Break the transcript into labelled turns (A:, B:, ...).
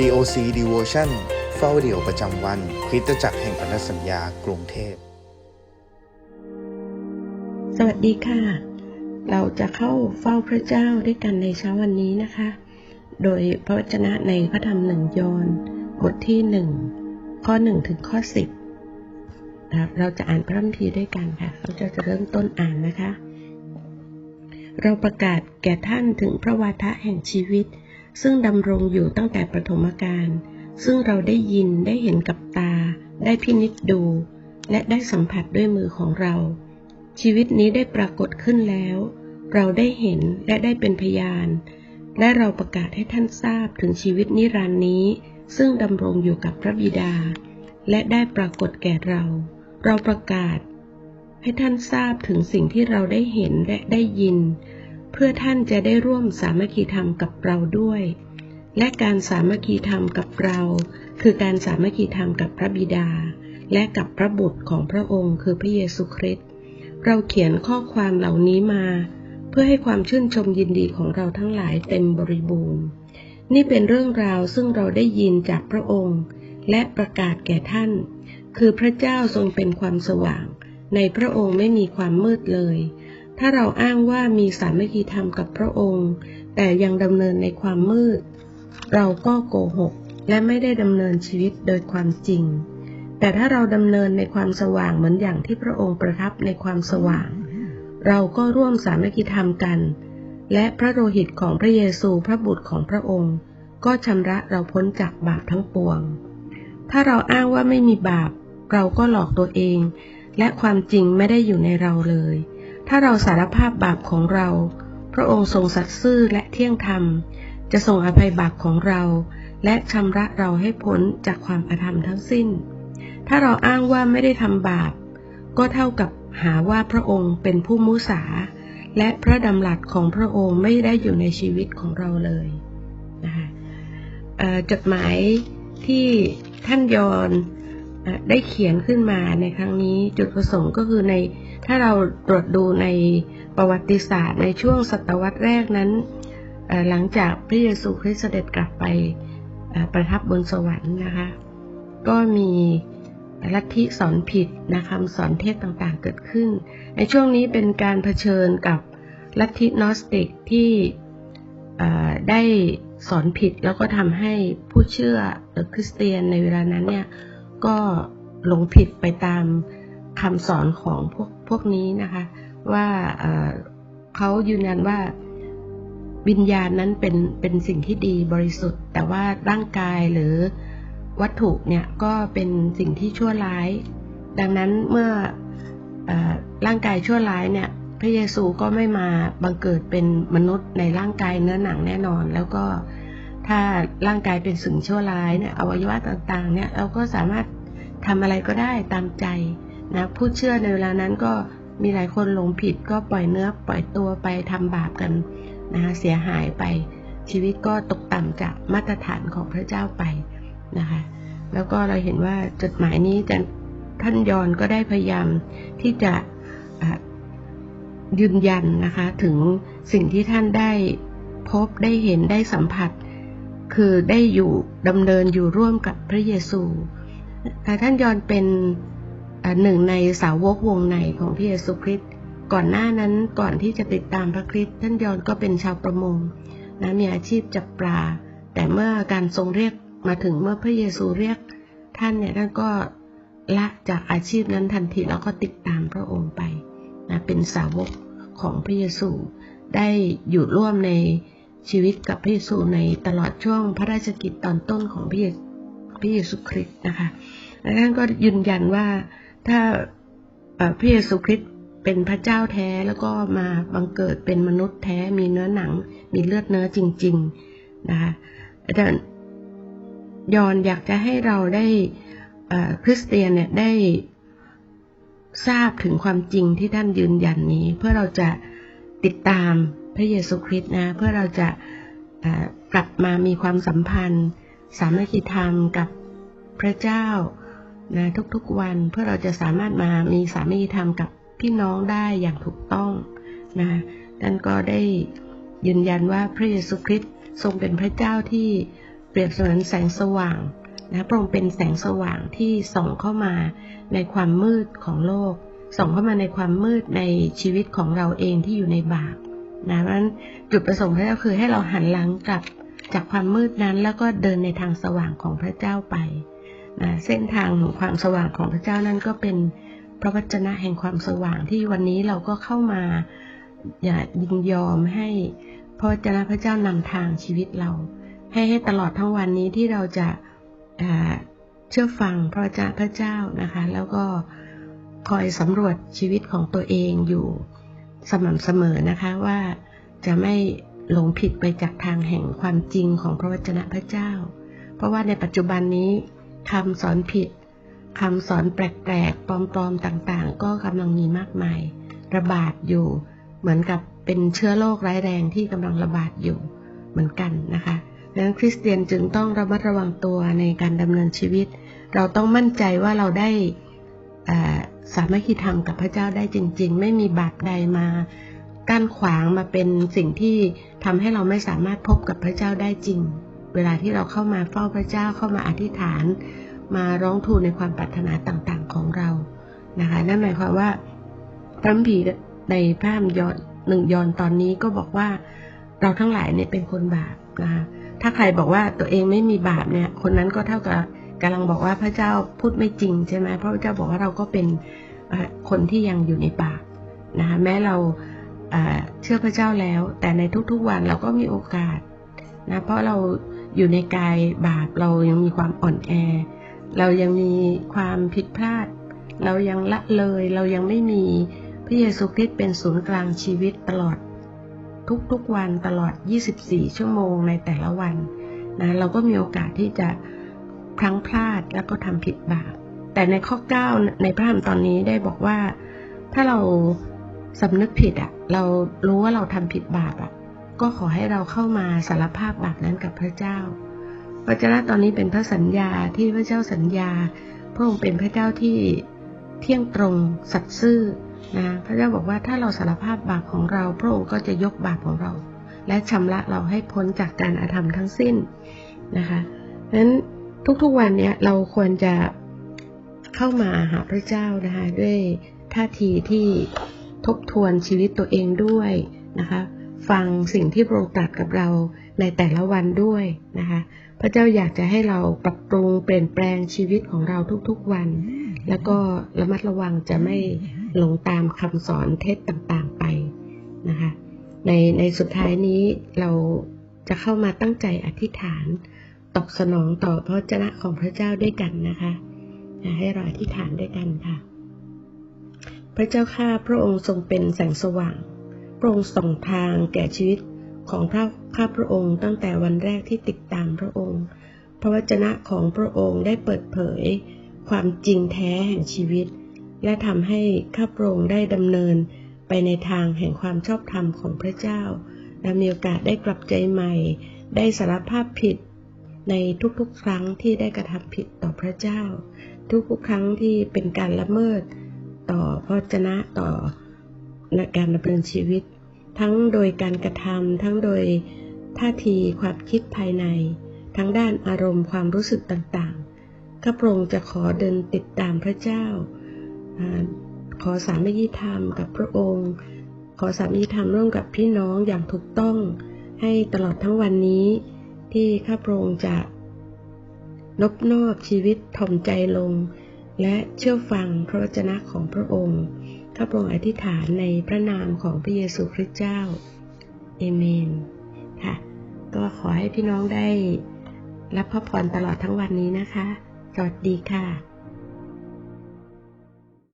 A: COC Devotion เฝ้าเดี่ยวประจำวัน คริสตจักรแห่งพันธสัญญากรุงเทพ
B: สวัสดีค่ะ เราจะเข้าเฝ้าพระเจ้าด้วยกันในเช้าวันนี้นะคะ โดยพระวจนะในพระธรรมหนึ่งยอห์นบทที่หนึ่งข้อหนึ่งถึงข้อสิบนะครับเราจะอ่านพระคัมภีร์ด้วยกันค่ะเราจะจะเริ่มต้นอ่านนะคะ เราประกาศแก่ท่านถึงพระวาทะแห่งชีวิต ซึ่งดำรงอยู่ตั้งแต่ประถมกาลซึ่งเราได้ยินได้เห็นกับตา ได้พินิจดู และได้สัมผัสด้วยมือของเรา ชีวิตนี้ได้ปรากฏขึ้นแล้ว เราได้เห็นและได้เป็นพยาน และเราประกาศให้ท่านทราบถึงชีวิตนิรันดร์นี้ ซึ่งดำรงอยู่กับพระบิดา และได้ปรากฏแก่เรา เราประกาศ ให้ท่านทราบถึงสิ่งที่เราได้เห็นและได้ยิน เพื่อท่านจะได้ร่วมสามัคคีธรรมกับเราด้วย และการสามัคคีธรรมกับเรา คือการสามัคคีธรรมกับพระบิดา และกับพระบุตรของพระองค์คือพระเยซูคริสต์เราเขียนข้อความเหล่านี้มา เพื่อให้ความชื่นชมยินดีของเราทั้งหลายเต็มบริบูรณ์ นี่เป็นเรื่องราวซึ่งเราได้ยินจากพระองค์ และประกาศแก่ท่าน คือพระเจ้าทรงเป็นความสว่าง ในพระองค์ไม่มีความมืดเลย ถ้าเราอ้างว่ามีสามัคคีธรรมกับพระองค์ แต่ยังดำเนินในความมืด เราก็โกหก และไม่ได้ดำเนินชีวิตโดยความจริง แต่ถ้าเราดำเนินในความสว่างเหมือนอย่างที่พระองค์ประทับในความสว่าง เราก็ร่วมสามัคคีธรรมกัน และพระโลหิตของพระเยซูพระบุตรของพระองค์ ก็ชำระเราพ้นจากบาปทั้งปวง ถ้าเราอ้างว่าไม่มีบาป เราก็หลอกตัวเอง และความจริงไม่ได้อยู่ในเราเลย ถ้าเราสารภาพบาปของเรา พระองค์ทรงสัตย์ซื่อและเที่ยงธรรม จะทรงอภัยบาปของเรา และชำระเราให้พ้นจากความอาธรรมทั้งสิ้น ถ้าเราอ้างว่าไม่ได้ทำบาป ก็เท่ากับหาว่าพระองค์เป็นผู้มุสา และพระดำรัสของพระองค์ไม่ได้อยู่ในชีวิตของเราเลยนะคะจดหมายที่ท่านยอน ได้เขียนขึ้นมาในครั้งนี้จุดประสงค์ก็คือในถ้าเราตรวจดูในประวัติศาสตร์ในช่วงศตวรรษแรกนั้น หลังจากพระเยซูคริสต์เสด็จกลับไปประทับบนสวรรค์นะคะ ก็มีลัทธิสอนผิดนะคำสอนเทศต่างๆเกิดขึ้น ในช่วงนี้เป็นการเผชิญกับลัทธินอสติกที่ได้สอนผิดแล้วก็ทำให้ผู้เชื่อหรือคริสเตียนในเวลานั้นเนี่ย ก็หลงผิดไปตามคำสอนของพวกพวกนี้นะคะ ว่าเขายืนยันว่าวิญญาณนั้นเป็นเป็นสิ่งที่ดีบริสุทธิ์ แต่ว่าร่างกายหรือวัตถุเนี่ยก็เป็นสิ่งที่ชั่วร้าย ดังนั้นเมื่ออร่างกายชั่วร้ายเนี่ยพระเยซูก็ไม่มาบังเกิดเป็นมนุษย์ในร่างกายเนื้อหนังแน่นอน แล้วก็ ถ้าร่างกายเป็นสิ่งชั่วร้ายเนี่ยอวัยวะต่างๆ เนี่ยเราก็สามารถทำอะไรก็ได้ตามใจนะผู้เชื่อในเวลานั้นก็มีหลายคนหลงผิดก็ปล่อยเนื้อปล่อยตัวไปทำบาปกันนะคะเสียหายไปชีวิตก็ตกต่ำจากมาตรฐานของพระเจ้าไปนะคะแล้วก็เราเห็นว่าจดหมายนี้จะท่านยอนก็ได้พยายามที่จะะยืนยันนะคะถึงสิ่งที่ท่านได้พบได้เห็นได้สัมผัส คือได้อยู่ดำเนินอยู่ร่วมกับพระเยซูแต่ท่านยอนเป็นหนึ่งในสาวกวงในของพระเยซูคริสต์ก่อนหน้านั้นก่อนที่จะติดตามพระคริสต์ท่านยอนก็เป็นชาวประมงนะมีอาชีพจับปลา แต่เมื่อการทรงเรียกมาถึงเมื่อพระเยซูเรียกท่านเนี่ยท่านก็ละจากอาชีพนั้นทันทีแล้วก็ติดตามพระองค์ไปนะเป็นสาวกของพระเยซูได้อยู่ร่วมใน ชีวิตกับพระเยซูในตลอดช่วงพระราชกิจตอนต้นของพระเยซูพระเยซูคริสต์นะคะและท่านก็ยืนยันว่าถ้าพระเยซูคริสต์เป็นพระเจ้าแท้แล้วก็มาบังเกิดเป็นมนุษย์แท้มีเนื้อหนัง มีเลือดเนื้อจริง ๆนะคะอาจารย์ยอนอยากจะให้เราได้คริสเตียนเนี่ยได้ทราบถึงความจริงที่ท่านยืนยันนี้ เพื่อเราจะติดตาม พระเยซูคริสต์นะเพื่อเราจะกลับมามีความสัมพันธ์ สามัคคีธรรมกับพระเจ้านะทุกๆวันเพื่อเราจะสามารถมามีสามัคคีธรรมกับพี่น้องได้อย่างถูกต้องนะท่านก็ได้ยืนยันว่าพระเยซูคริสต์ทรงเป็นพระเจ้าที่เปรียบเสมือนแสงสว่างนะพระองค์เป็นแสงสว่างที่ส่องเข้ามาในความมืดของโลก ส่องเข้ามาในความมืดในชีวิตของเราเองที่อยู่ในบาป นะเพราะฉะนั้นจุดประสงค์พระเจ้าคือให้เราหันหลังกลับจากความมืดนั้นแล้วก็เดินในทางสว่างของพระเจ้าไปนะเส้นทางของความสว่างของพระเจ้านั้นก็เป็นพระวจนะแห่งความสว่างที่วันนี้เราก็เข้ามาอย่ายินยอมให้พระวจนะพระเจ้านำทางชีวิตเรา ให้ให้ตลอดทั้งวันนี้ที่เราจะเชื่อฟังพระวจนะพระเจ้านะคะ แล้วก็คอยสำรวจชีวิตของตัวเองอยู่ สม่ำเสมอนะคะว่าจะไม่หลงผิดไปจากทางแห่งความจริงของพระวจนะพระเจ้า เพราะว่าในปัจจุบันนี้คำสอนผิดคำสอนแปลกๆ ปลอมๆ ต่างๆ ก็กำลังมีมากมาย ระบาดอยู่เหมือนกับเป็นเชื้อโรคร้ายแรงที่กำลังระบาดอยู่เหมือนกันนะคะดังนั้นคริสเตียนจึงต้องระมัดระวังตัวในการดำเนินชีวิต เราต้องมั่นใจว่าเราได้ สามัคคีธรรมกับพระเจ้าได้จริง ๆ ไม่มีบาปใดมากั้นขวางมาเป็นสิ่งที่ทำให้เราไม่สามารถพบกับพระเจ้าได้จริง เวลาที่เราเข้ามาเฝ้าพระเจ้าเข้ามาอธิษฐาน มาร้องทูลในความปรารถนาต่างๆของเรานะคะนั่นหมายความว่าพระคัมภีร์ในพระธรรมยอนหนึ่งยอนตอนนี้ก็บอกว่าเราทั้งหลายเนี่ยเป็นคนบาปนะคะถ้าใครบอกว่าตัวเองไม่มีบาปเนี่ย คนนั้นก็เท่ากับ กำลังบอกว่าพระเจ้าพูดไม่จริงใช่ไหมเพราะพระเจ้าบอกว่าเราก็เป็นคนที่ยังอยู่ในบาปนะคะแม้เราเชื่อพระเจ้าแล้ว แต่ในทุกๆวันเราก็มีโอกาสนะเพราะเราอยู่ในกายบาปเรายังมีความอ่อนแอ เรายังมีความผิดพลาด เรายังละเลยเรายังไม่มีพระเยซูคริสต์เป็นศูนย์กลางชีวิตตลอด ทุกๆวันตลอด 24 ชั่วโมงในแต่ละวันนะเราก็มีโอกาสที่จะ พลั้งพลาดแล้วก็ทำผิดบาป แต่ในข้อ 9 ในพระธรรมตอนนี้ได้บอกว่า ถ้าเราสำนึกผิดอะเรารู้ว่าเราทำผิดบาปอะก็ขอให้เราเข้ามาสารภาพบาปนั้นกับพระเจ้าพระเจ้าตอนนี้เป็นพระสัญญาที่พระเจ้าสัญญา พระองค์เป็นพระเจ้าที่เที่ยงตรงสัตย์ซื่อนะพระเจ้าบอกว่าถ้าเราสารภาพบาปของเรา พระองค์ก็จะยกบาปของเรา และชำระเราให้พ้นจากการอาธรรมทั้งสิ้นนะคะเพราะฉะนั้น ทุกๆวันเนี้ยเราควรจะเข้ามาหาพระเจ้านะคะ ด้วยท่าทีที่ทบทวนชีวิตตัวเองด้วยนะคะ ฟังสิ่งที่พระองค์ตรัสกับเราในแต่ละวันด้วยนะคะ พระเจ้าอยากจะให้เราปรับปรุงเปลี่ยนแปลงชีวิตของเราทุกๆวัน แล้วก็ระมัดระวังจะไม่หลงตามคำสอนเท็จต่างๆไปนะคะ ในในสุดท้ายนี้เราจะเข้ามาตั้งใจอธิษฐาน ตอบสนองต่อพระวจนะของพระเจ้าด้วยกันนะคะให้เราอธิษฐานด้วยกันค่ะ พระเจ้าข้าพระองค์ทรงเป็นแสงสว่าง พระองค์ส่องทางแก่ชีวิตของข้าข้าพระองค์ตั้งแต่วันแรกที่ติดตามพระองค์ พระวจนะของพระองค์ได้เปิดเผย ความจริงแท้แห่งชีวิต และทำให้ข้าพระองค์ได้ดำเนินไปในทางแห่งความชอบธรรมของพระเจ้า และมีโอกาสได้กลับใจใหม่ ได้สารภาพผิด ในทุกๆ ครั้งที่ได้กระทำผิดต่อพระเจ้า ทุกๆ ครั้งที่เป็นการละเมิดต่อพระวจนะต่อในการดำเนินชีวิต ทั้งโดยการกระทำทั้งโดยท่าทีความคิดภายใน ทั้งด้านอารมณ์ความรู้สึกต่างๆข้าพระองค์จะขอเดินติดตามพระเจ้าอาขอสามัคคีธรรมกับพระองค์ ขอสามัคคีธรรมร่วมกับพี่น้องอย่างถูกต้องให้ตลอดทั้งวันนี้ ที่ข้าพระองค์จะนบนอบชีวิตถ่อมใจลง และเชื่อฟังพระวจนะของพระองค์ ข้าพระองค์อธิษฐานในพระนามของพระเยซูคริสต์เจ้า เอเมน ค่ะ ก็ขอให้พี่น้องได้รับพระพรตลอดทั้งวันนี้นะคะ สวัสดีค่ะ